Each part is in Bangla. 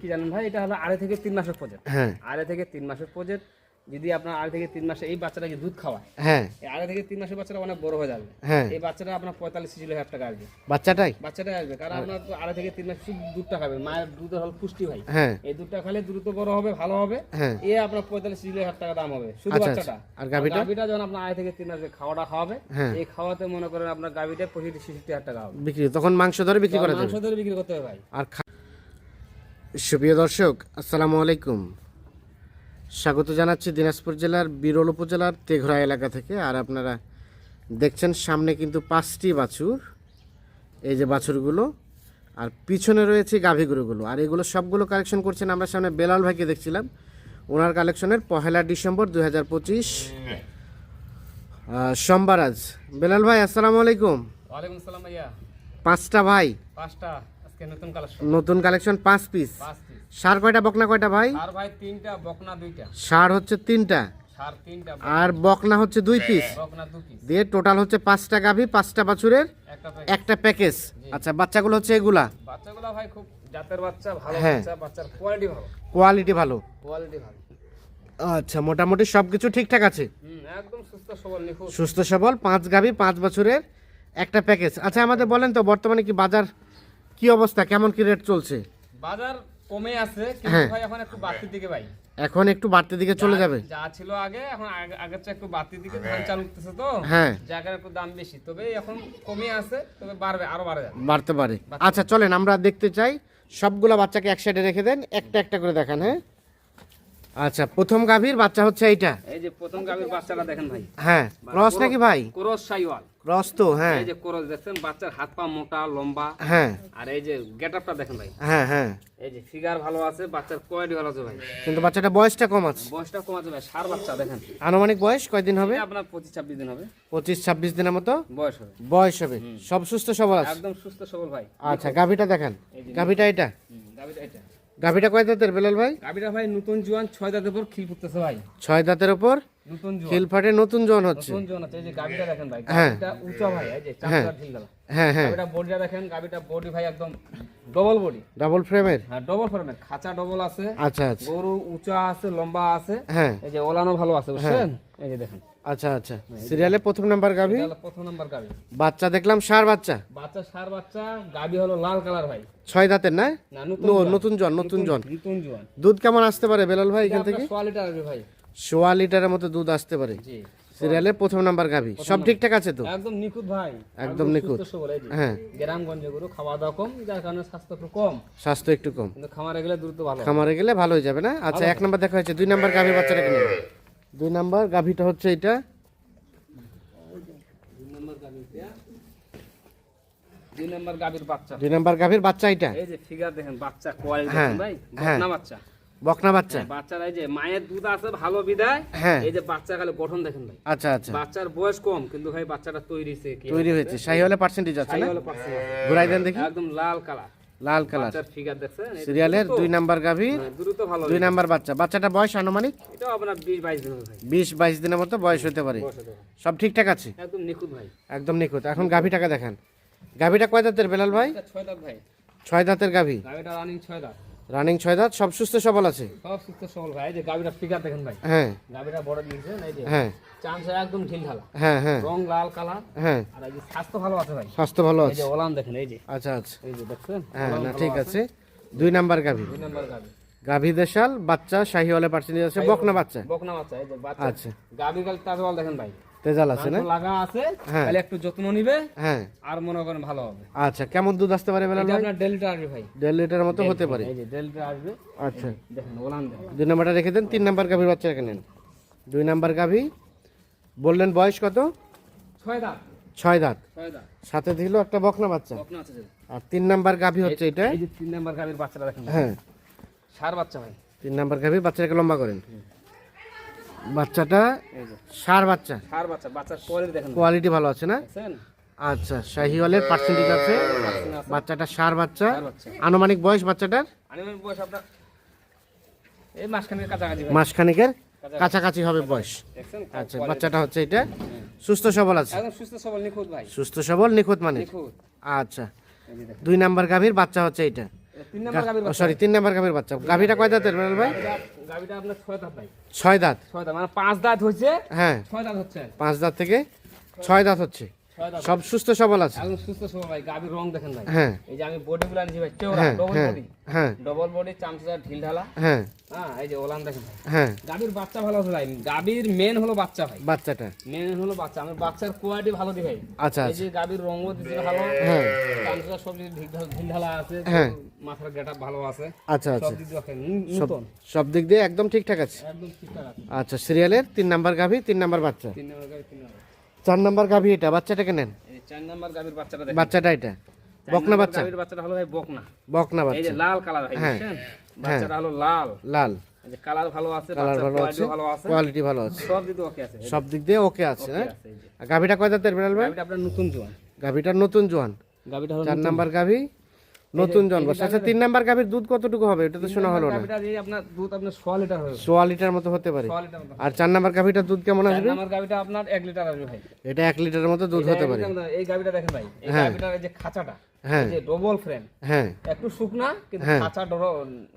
কি জানেন ভাই? এটা হলো আড়াই থেকে তিন মাসের প্রজেক্ট হ্যাঁ। আড়াই থেকে তিন মাসের প্রজেক্ট যদি আপনার আড়াই থেকে তিন মাসে এই বাচ্চাটাকে দুধ খাওয়ায়? হ্যাঁ। আড়াই থেকে তিন মাসের বাচ্চাটা অনেক বড় হয়ে যাবে। হ্যাঁ। এই বাচ্চাটা আপনার পঁয়তাল্লিশ ছিল হাজার টাকা আসবে। বাচ্চাটাই? বাচ্চাটা আসবে। কারণ আপনার তো আড়াই থেকে তিন মাস শুধু দুধটা খাবে। মায়ের দুধের হল পুষ্টি ভাই। হ্যাঁ। এই দুধটা খেলে দ্রুত বড় হবে ভালো হবে। হ্যাঁ। এ আপনার পঁয়তাল্লিশ ছিল হাজার টাকা দাম হবে। শুধু আচ্ছা, বাচ্চাটা। আর গাভীটা? গাভিটা যখন আপনার আড়াই থেকে তিন মাসে খাওয়াটা খাওয়াবে হ্যাঁ। এই খাওয়াতে মনে করেন আপনার গাভিটা পঁয়ষট্টি ছেষট্টি হাজার টাকা হবে। বিক্রি। তখন মাংস ধরে বিক্রি করা যাবে মাংস ধরে বিক্রি করতে হবে ভাই। আর সুপ্রিয় দর্শক আসসালামু আলাইকুম। স্বাগত জানাচ্ছি দিনাজপুর জেলার বিরল উপজেলার তেঘরা এলাকা থেকে। আর আপনারা দেখছেন সামনে কিন্তু পাঁচটি বাছুর। এই যে বাছুরগুলো আর পিছনে রয়েছে গাভীগুলোগুলো আর এগুলো সবগুলো কালেকশন করছেন আমরা সামনে বেলাল ভাইকে দেখছিলাম। ওনার কালেকশনের পহেলা ডিসেম্বর দু হাজার পঁচিশ। সোমবার আজ। বেলাল ভাই আসসালামু আলাইকুম। ওয়ালাইকুম আসসালাম ভাইয়া। পাঁচটা ভাই। পাঁচটা। আজকে নতুন কালেকশন নতুন কালেকশন পাঁচ পিস সার কয়টা বকনা কয়টা ভাই? আর ভাই তিনটা বকনা দুইটা। সার হচ্ছে তিনটা। আর বকনা হচ্ছে দুই পিস পিস দিয়ে টোটাল হচ্ছে পাঁচটা গাভী পাঁচটা বাছুরের একটা প্যাকেজ আচ্ছা বাচ্চাগুলো হচ্ছে এগুলা? বাচ্চাগুলো ভাই খুব জাতের বাচ্চা ভালো হ্যাঁ। বাচ্চা বাচ্চার কোয়ালিটি ভালো। কোয়ালিটি ভালো। কোয়ালিটি ভালো। আচ্ছা মোটামুটি সব কিছু ঠিকঠাক আছে? একদম সুস্থ সবল সুস্থ সবল পাঁচ গাভী পাঁচ বছরের একটা প্যাকেজ আচ্ছা আমাদের বলেন তো বর্তমানে কি বাজার কি অবস্থা? কেমন কি রেট চলছে? বাজার কমে আছে কিন্তু হ্যাঁ। ভাই এখন একটু বাড়তির দিকে ভাই। এখন একটু বাড়তি দিকে চলে যাবে? যা ছিল আগে এখন আগে- আগের চেয়ে একটু বাড়তি দিকে ধান চাল উঠতেছে তো। হ্যাঁ। জায়গার একটু দাম বেশি। তবে এখন কমে আছে তবে বাড়বে আরও বাড়ে যাবে। বাড়তে পারে। আচ্ছা চলেন আমরা দেখতে চাই। সবগুলা বাচ্চাকে এক সাইডে রেখে দেন একটা একটা করে দেখান হ্যাঁ? আচ্ছা প্রথম গাভীর বাচ্চা হচ্ছে এইটা? এই যে প্রথম গাভীর বাচ্চাটা দেখেন ভাই। হ্যাঁ ক্রস নাকি ভাই? ক্রস সাইওয়াল। ক্রস তো হ্যাঁ। এই যে ক্রস দেখছেন বাচ্চার হাত পা মোটা লম্বা। হ্যাঁ। আর এই যে গেটআপটা দেখেন ভাই। হ্যাঁ হ্যাঁ। এই যে ফিগার ভালো আছে বাচ্চার কোয়ালিটি ভালো আছে ভাই। কিন্তু বাচ্চাটা বয়সটা কম আছে। বয়সটা কম আছে ভাই সার বাচ্চা দেখেন। আনুমানিক বয়স কয়দিন হবে? আপনার পঁচিশ ছাব্বিশ দিন হবে। পঁচিশ ছাব্বিশ দিনের মতো? বয়স হবে। বয়স হবে। সব সুস্থ সবল আছে? একদম সুস্থ সবল ভাই। আচ্ছা গাভীটা দেখেন। গাভীটা এটা? গাভীটা এটা। গাভীটা কয় দাঁতের বেলাল ভাই? গাভীটা ভাই নতুন জোয়ান ছয় দাঁতের উপর খিল পড়তেছে ভাই। ছয় দাঁতের উপর নতুন জোয়ান। খিলফাটে নতুন জন হচ্ছে। নতুন জোয়ান আছে এই যে গাভীটা দেখেন ভাই হ্যাঁ। গাভীটা উঁচা ভাই এই যে চামড়া ঢিল গেল হ্যাঁ হ্যাঁ। গাভীটা বডিটা দেখেন গাভীটা বডি ভাই একদম ডবল বডি ডাবল ফ্রেমের হ্যাঁ ডবল ফর্মেট খাঁচা ডবল আছে। আচ্ছা আচ্ছা। গরু উঁচা আছে লম্বা আছে। হ্যাঁ। এই যে ওলানো ভালো আছে বুঝছেন? এই যে দেখেন। আচ্ছা আচ্ছা। সিরিয়ালে প্রথম নাম্বার হলো প্রথম নাম্বার গাভী বাচ্চা দেখলাম সার বাচ্চা। বাচ্চা সার বাচ্চা গাভী হলো লাল কালার ভাই। ছয় দাঁতের না? নতুন জন নতুন জন নতুন জোয়ান। দুধ কেমন আসতে পারে বেলাল ভাই এখান থেকে? সোয়া লিটার আসবে ভাই। সোয়া লিটারের মতো দুধ আসতে পারে। জি সিরিয়ালের প্রথম নাম্বার গাভী সব ঠিকঠাক আছে তো? একদম নিখুঁত ভাই। একদম নিখুঁত। হ্যাঁ। গ্রামগঞ্জে গরু খাওয়া দাওয়া কম যার কারণে স্বাস্থ্য একটু কম। স্বাস্থ্য একটু কম। কিন্তু খামারে গেলে দ্রুত ভালো। খামারে গেলে ভালো হয়ে যাবে না? আচ্ছা এক নাম্বার দেখা হয়েছে। দুই নাম্বার গাভী বাচ্চাটা কিনে দুই নাম্বার গাভীটা হচ্ছে এটা। দুই নম্বর গাভীর বাচ্চা। দুই নাম্বার গাভীর বাচ্চা এটা। এই যে ফিগার দেখেন বাচ্চা কোয়ালিটি হ্যাঁ, ভাই হ্যাঁ। বকনা বাচ্চা। বকনা বাচ্চা। বাচ্চার এই যে মায়ের দুধ আছে ভালো বিদায়। হ্যাঁ। এই যে বাচ্চা গঠন দেখেন ভাই। আচ্ছা আচ্ছা। বাচ্চার বয়স কম কিন্তু ভাই বাচ্চাটা তৈরি হয়েছে তৈরি হয়েছে। পার্সেন্টেজ না? আছে। ঘুরাই দেন দেখি। একদম লাল কালার। লাল কালার। ফিগার দেখছেন? সিরিয়ালের দুই নাম্বার গাভী হ্যাঁ, দ্রুত ভালো দুই নাম্বার বাচ্চা। বাচ্চাটা বয়স আনুমানিক? এটা আপনার বিশ বাইশ দিন ভাই 20 22 দিনের মতো বয়স হতে পারে। সব ঠিকঠাক আছে? একদম নিখুঁত ভাই। একদম নিখুঁত। এখন গাভী টাকা দেখেন। গাভীটা কয় দাঁতের বেলাল ভাই? ছয় দাঁত ভাই। ছয় দাঁতের গাভী। গাভীটা রানিং ছয় দাঁত। রানিং ছয় দাঁত সব সুস্থ সবল আছে? সব সুস্থ সবল ভাই এই যে গাড়িটা ফিগার দেখেন ভাই। হ্যাঁ। গাড়িটা বড় দিয়েছে এই যে হ্যাঁ। চান্স একদম ঢিল ঢালা। হ্যাঁ হ্যাঁ। রং লাল কালার। হ্যাঁ। আর এই যে স্বাস্থ্য ভালো আছে ভাই। স্বাস্থ্য ভালো আছে এই যে ওলান দেখেন এই যে। আচ্ছা আচ্ছা। এই যে দেখছেন? হ্যাঁ না ঠিক আছে। দুই নাম্বার গাভী। দুই নাম্বার গাড়ি গাভী দেশাল বাচ্চা শাহিওয়ালে পার্সেন্টেজ আছে বকনা বাচ্চা। বকনা বাচ্চা এই যে বাচ্চা। আচ্ছা। গাবি গাল তাজওয়াল দেখেন ভাই। তেজাল আছে না? লাগা আছে হ্যাঁ। খালি একটু যত্ন নিবে হ্যাঁ। আর মনে করেন ভালো হবে। আচ্ছা কেমন দুধ আসতে পারে ভাই? আপনার ডেলটা আসবে ভাই। দেড় লিটার মতো হতে পারে। এই যে ডেলটা আসবে। আচ্ছা। দেখেন ওলান দুই নাম্বারটা রেখে দেন তিন নাম্বার গাভীর বাচ্চা রেখে নেন। দুই নাম্বার গাভী বললেন বয়স কত? ছয় দাঁত। ছয় দাঁত। সাথে দিল একটা বকনা বাচ্চা। বকনা আছে আর তিন নাম্বার গাভী হচ্ছে এটা? এই যে তিন নাম্বার গাবির বাচ্চাটা দেখেন। হ্যাঁ। সার বাচ্চা ভাই। তিন নাম্বার গাভী বাচ্চাটাকে লম্বা করেন। বাচ্চাটা সার বাচ্চা। সার বাচ্চা বাচ্চার কোয়ালিটি দেখেন। কোয়ালিটি ভালো আছে না? আচ্ছা শাহিওয়ালের পার্সেন্টেজ আছে। বাচ্চাটা সার বাচ্চা। আনুমানিক বয়স বাচ্চাটার? আনিমের বয়স আপনার এই মাসখানের কাছাকাছি ভাই। মাসখানিকের কাছাকাছি। হবে বয়স। আচ্ছা বাচ্চাটা হচ্ছে এটা। সুস্থ সবল আছে। সুস্থ সবল নিখুঁত ভাই। সুস্থ সবল নিখুঁত মানে আচ্ছা। দুই নাম্বার গাভীর বাচ্চা হচ্ছে এটা তিন নম্বর গাভীর বাচ্চা। সরি তিন নাম্বার গাভীর বাচ্চা। গাভীটা কয় দাঁতের বেলাল ভাই? গাভীটা- আপনার ছয় দাঁত ভাই। ছয় দাঁত। ছয় দাঁত মানে পাঁচ দাঁত হচ্ছে হ্যাঁ। ছয় দাঁত হচ্ছে। পাঁচ দাঁত থেকে ছয় দাঁত হচ্ছে। সব সুস্থ সবল আছে। একদম সুস্থ সবল ভাই গাভীর রং দেখেন ভাই। হ্যাঁ। এই যে আমি বডি গুলো আনছি ভাই হ্যাঁ ডবল হ্যাঁ বডি হ্যাঁ। ডবল বডি চামচা ঢিল ঢালা। হ্যাঁ। হ্যাঁ এই যে ওলান দেখেন ভাই। হ্যাঁ। গাভীর বাচ্চা ভালো আছে ভাই। গাভীর মেন হলো বাচ্চা ভাই। বাচ্চাটা। মেন হলো বাচ্চা। আমার বাচ্চার কোয়ালিটি ভালো দি ভাই। আচ্ছা এই আচ্ছা। যে গাভীর রঙ দিতে ভালো। হ্যাঁ। চামচা সব ঢিল ঢাল- ঢিল ঢালা আছে। হ্যাঁ। মাথার গেটআপ ভালো আছে। আচ্ছা সব আচ্ছা। সব দিক দিয়ে একদম ঠিকঠাক আছে। একদম ঠিকঠাক আছে। আচ্ছা সিরিয়ালের তিন নাম্বার গাভী তিন নাম্বার বাচ্চা। তিন নম্বর গাভী চার নাম্বার গাভী এটা বাচ্চাটাকে নেন? চার নম্বর গাভীর বাচ্চাটা বাচ্চাটা এটা? বকনা বাচ্চা। গাভীর বাচ্চাটা হলো ভাই বকনা। বকনা এই যে বাচ্চা। লাল কালার ভাই হ্যাঁ। বাচ্চাটা হলো লাল। লাল। যে কালার ভালো আছে কালার ভালো আছে কোয়ালিটি ভালো আছে। সব ওকে আছে। সব দিক দিয়ে ওকে আছে হ্যাঁ। গাভীটা কয় দাঁতের বেলাল ভাই? গাভীটা আপনার নতুন জোয়ান। গাভীটা নতুন জোয়ান। গাভীটা হলো চার নাম্বার গাভী? নতুন জন্ম। আচ্ছা তিন নাম্বার গাভীর দুধ কতটুকু হবে? এটা তো শোনা হলো না। আপনার দুধ আপনার 6 লিটার হবে। সোয়া লিটার মতো হতে পারে। 6 লিটার মতো আর চার নাম্বার গাভীটার দুধ কেমন আসবে? নম্বর গাভীটা আপনার 1 লিটার আসবে ভাই। এটা এক লিটারের মতো দুধ হতে পারে। এই গাভীটা দেখেন ভাই। এই হ্যাঁ। গাভীটার এই যে খাঁচাটা হ্যাঁ। যে ডবল ফ্রেম হ্যাঁ। একটু শুকনা কিন্তু হ্যাঁ। খাঁচা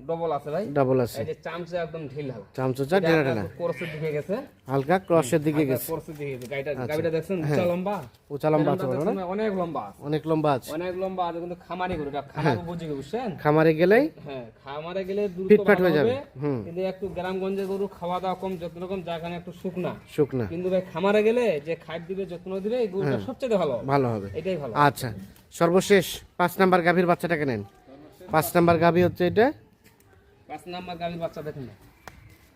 ডবল আছে ভাই। ডাবল আছে। এই যে চামচা একদম ঢিল ঢালা ঢেলা ঢেলা কোর্সের দিকে গেছে। হালকা ক্রসের দিকে গেছে। কোর্সের দিকে গেছে। গাড়িটা আচ্ছা। গাড়িটা দেখছেন উঁচা লম্বা? উঁচা লম্বা আছে না। অনেক লম্বা অনেক লম্বা আছে। অনেক লম্বা আছে কিন্তু খামারি গরু। এটা খামার বুঝে বুঝছেন? খামারে গেলেই হ্যাঁ খামারে গেলে দ্রুত ফিটফাট হয়ে যাবে। হুম। কিন্তু একটু গ্রামগঞ্জে গরু খাওয়া দাওয়া কম যত্ন রকম জায়গানে একটু শুকনা। শুকনা। কিন্তু ভাই খামারে গেলে যে খাট দিবে যত্ন দিবে এই গরুটা সবচেয়ে ভালো। ভালো হবে। এটাই ভালো। আচ্ছা। সর্বশেষ পাঁচ নাম্বার গাভীর বাচ্চাটাকে নেন। পাঁচ নাম্বার গাভী হচ্ছে এটা। পাঁচ নাম্বার গাড়ির বাচ্চা দেখেন।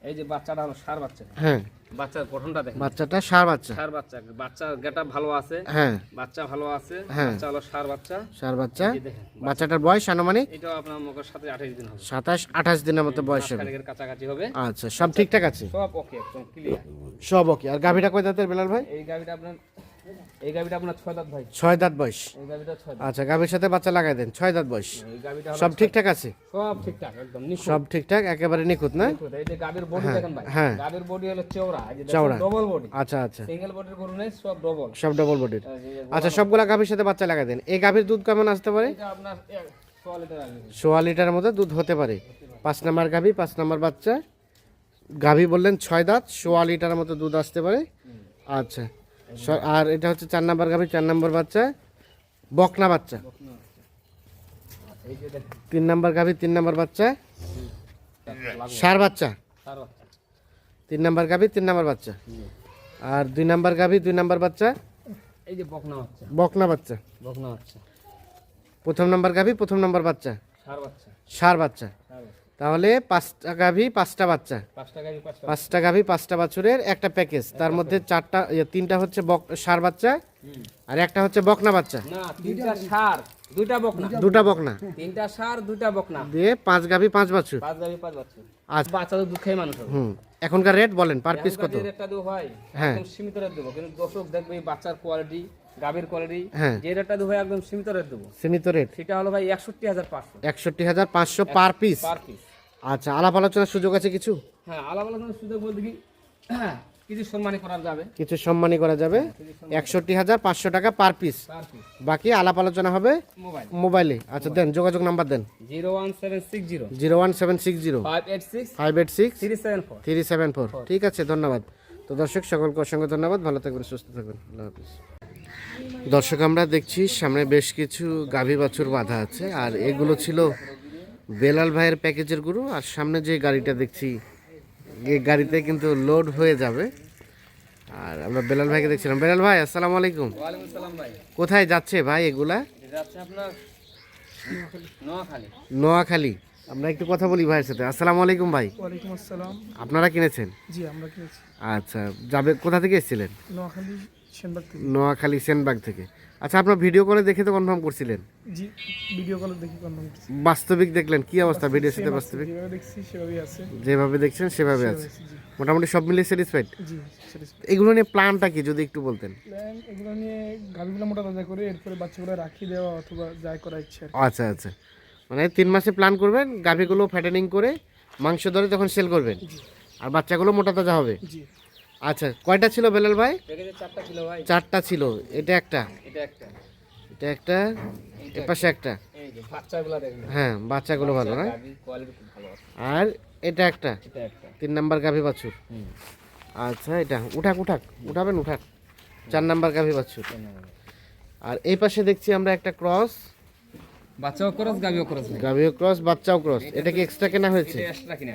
এই যে বাচ্চাটা হলো সার বাচ্চা। হ্যাঁ। বাচ্চার গঠনটা দেখেন। বাচ্চাটা সার বাচ্চা। সার বাচ্চা। বাচ্চার গেটা ভালো আছে। হ্যাঁ। বাচ্চা ভালো আছে। হ্যাঁ। বাচ্চা হলো সার বাচ্চা। সার বাচ্চা। বাচ্চাটার বয়স আনুমানিক? এটাও আপনার মুখের সাথে আঠাশ দিন হবে। সাতাশ আঠাশ দিনের মতো বয়স হবে। কাছাকাছি হবে। আচ্ছা সব ঠিকঠাক আছে? সব ওকে একদম ক্লিয়ার সব ওকে। আর গাভীটা কয় দাঁতের বেলাল ভাই? এই গাভীটা আপনার এই গাড়িটা আপনার ছয় দাঁত ভাই। ছয় দাঁত বয়স। এই গাড়িটা ছয় আচ্ছা গাভীর সাথে বাচ্চা লাগাই দেন ছয় দাঁত বয়স। এই গাড়িটা সব ঠিকঠাক আছে? সব ঠিকঠাক একদম নিখুঁত। সব ঠিকঠাক একেবারে নিখুঁত না? এই যে গাভীর বডি দেখেন ভাই। হ্যাঁ। গাভীর বডি হলো চওড়া এই যে ডবল বডি আচ্ছা আচ্ছা। সিঙ্গেল বডির গরু নেই সব ডবল সব ডবল বডির আচ্ছা সবগুলা গাভীর সাথে বাচ্চা লাগাই দেন। এই গাভীর দুধ কেমন আসতে পারে? এটা আপনার সোয়া লিটারের মতো দুধ হতে পারে। পাঁচ নাম্বার গাভী পাঁচ নাম্বার বাচ্চা। গাভী বললেন ছয় দাঁত সোয়া লিটারের মতো দুধ আসতে পারে। আচ্ছা। আর এটা হচ্ছে চার নাম্বার গাভী চার নাম্বার বাচ্চা বকনা বাচ্চা। তিন নাম্বার গাভী তিন নাম্বার বাচ্চা সার বাচ্চা। তিন নাম্বার গাভী তিন নাম্বার বাচ্চা। আর দুই নাম্বার গাভী দুই নাম্বার বাচ্চা এই যে বকনা বাচ্চা। বকনা বাচ্চা। বকনা বাচ্চা। প্রথম নাম্বার গাভী প্রথম নাম্বার বাচ্চা। সার বাচ্চা। সার বাচ্চা। তাহলে পাঁচটা গাভী পাঁচটা বাচ্চা। পাঁচটা গাভী পাঁচটা বাছুরের একটা প্যাকেজ। তার মধ্যে চারটা ইয়ে, তিনটা হচ্ছে বক সার বাচ্চা আর একটা হচ্ছে বকনা বাচ্চা। তিনটা সার দুইটা বকনা। দুটা বকনা। তিনটা সার দুইটা বকনা। দিয়ে পাঁচ গাভী পাঁচ বাছুর। পাঁচ বাচ্চা বাচ্চা তো দুধ খাই মানুষ হুম এখনকার রেট বলেন পার পিস কত? একটা দেবো ভাই হ্যাঁ। সীমিত রেট দেবো। কিন্তু দর্শক দেখবে বাচ্চার কোয়ালিটি গাভীর কোয়ালিটি হ্যাঁ। যে রেটটা দেবো একদম সীমিত রেট দেবো। সীমিত রেট সেটা হলো ভাই একষট্টি হাজার পাঁচশো। একষট্টি হাজার পাঁচশো পার পিস পার পিস আচ্ছা আলাপ আলোচনার সুযোগ আছে কিছু? হ্যাঁ আলাদা আলাদা সুযোগ বলতে কি কিছু সম্মানী করা যাবে। কিছু সম্মানই করা যাবে? একষট্টি হাজার পাঁচশো টাকা পার পিস বাকি আলাপ আলোচনা হবে মোবাইলে। আচ্ছা দেন যোগাযোগ নাম্বার দেন। Zero one seven six zero. Zero one seven six zero. Five eight six five eight six three seven four. Three seven four. ঠিক আছে ধন্যবাদ। তো দর্শক সকলকে অসংখ্য ধন্যবাদ। ভালো থাকবেন সুস্থ থাকবেন। আল্লাহ হাফিজ। দর্শক আমরা দেখছি সামনে বেশ কিছু গাভী বাছুর বাঁধা আছে আর এগুলো ছিল বেলাল ভাইয়ের প্যাকেজের গুরু আর সামনে যে গাড়িটা দেখছি এই গাড়িতে কিন্তু লোড হয়ে যাবে। আর আমরা বেলাল ভাইকে দেখছিলাম। বেলাল ভাই আসসালামু আলাইকুম। কোথায় যাচ্ছে ভাই এগুলা? নোয়াখালী। নোয়াখালী। আমরা একটু কথা বলি ভাইয়ের সাথে। আসসালামু আলাইকুম ভাই। আসসালাম। আপনারা কিনেছেন? জি আমরা কিনেছি। আচ্ছা যাবে কোথা থেকে এসেছিলেন? নোয়াখালী নোয়াখালী সেনবাগ থেকে। আচ্ছা আপনার ভিডিও কলে দেখে তো কনফার্ম করছিলেন? জি ভিডিও কলে দেখি কনফার্ম করছি। বাস্তবিক দেখলেন কি অবস্থা ভিডিওর সাথে বাস্তবিক? যেভাবে দেখছি সেভাবেই আছে। যেভাবে দেখছেন সেভাবে আছে। মোটামুটি সব মিলিয়ে স্যাটিসফাইড জি এগুলো নিয়ে প্ল্যানটা কি যদি একটু বলতেন? প্ল্যান এগুলো নিয়ে গাভিগুলো মোটা তাজা করে এরপরে বাচ্চাগুলো রাখি দেওয়া অথবা যাই করা ইচ্ছে। আচ্ছা আচ্ছা। মানে তিন মাসে প্ল্যান করবেন গাভিগুলো ফ্যাটেনিং করে মাংস ধরে তখন সেল করবেন? আর বাচ্চাগুলো মোটা তাজা হবে? জি। আচ্ছা কয়টা ছিল বেলাল ভাই? চারটা ছিল ভাই। চারটা ছিল এটা একটা? এটা একটা। এটা একটা? এর পাশে হ্যাঁ বাচ্চাগুলো ভালো না? আর এটা একটা? তিন নাম্বার গাভী বাছুর? আচ্ছা এটা। উঠাক উঠাক উঠাবেন উঠাক। চার নাম্বার গাভী বাছুর। আর এই পাশে দেখছি আমরা একটা ক্রস। বাচ্চাও খরচ গাভীও নেই গাভীও ক্রস বাচ্চাও ক্রস। এটা কি এক্সট্রা কেনা হয়েছে? এক্সট্রা কিনে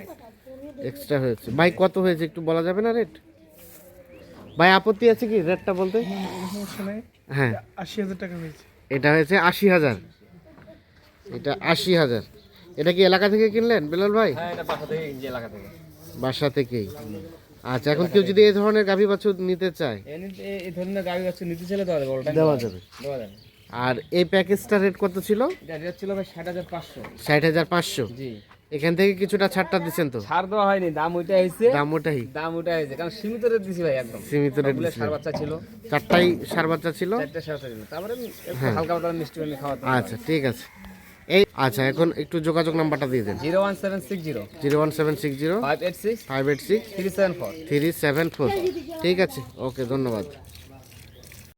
এক্সট্রা হয়েছে। ভাই কত হয়েছে একটু বলা যাবে না রেট ভাই আপত্তি আছে কি রেটটা বলতে? হ্যাঁ। আশি হাজার টাকা হয়েছে এটা হয়েছে আশি হাজার। এটা আশি হাজার। এটা কি এলাকা থেকে কিনলেন বেলাল ভাই? হ্যাঁ বাসা থেকে এলাকা থেকে। বাসা থেকেই। আচ্ছা এখন কেউ যদি এই ধরনের গাভী বাছুর নিতে চায়? এই ধরনের গাভী বাচ্চা নিতে চলে দেওয়া যাবে দেওয়া যাবে। আর এই প্যাকেজটার রেট কত ছিল? রেট ছিল ষাট হাজার পাঁচশো। ষাট হাজার পাঁচশো। জি। এখান থেকে কিছুটা ছাড়টা দিচ্ছেন তো? ছাড় দেওয়া হয়নি দাম ওইটা হয়েছে দাম ওটাই দাম ওইটা হয়েছে কারণ সীমিত রেট দিছি ভাই একদম। সীমিত রেট সবগুলো সার বাচ্চা ছিল। চারটাই সার বাচ্চা ছিল? চারটে সার বাচ্চা ছিল। তারপরে একটু হালকা পাতলা মিষ্টি পানি খাওয়াতে আচ্ছা ঠিক আছে। এই আচ্ছা এখন একটু যোগাযোগ নাম্বারটা দিয়ে দেন। Zero one seven six zero. Zero one seven six zero five eight six five eight six three seven four. Three seven four. ঠিক আছে ওকে ধন্যবাদ।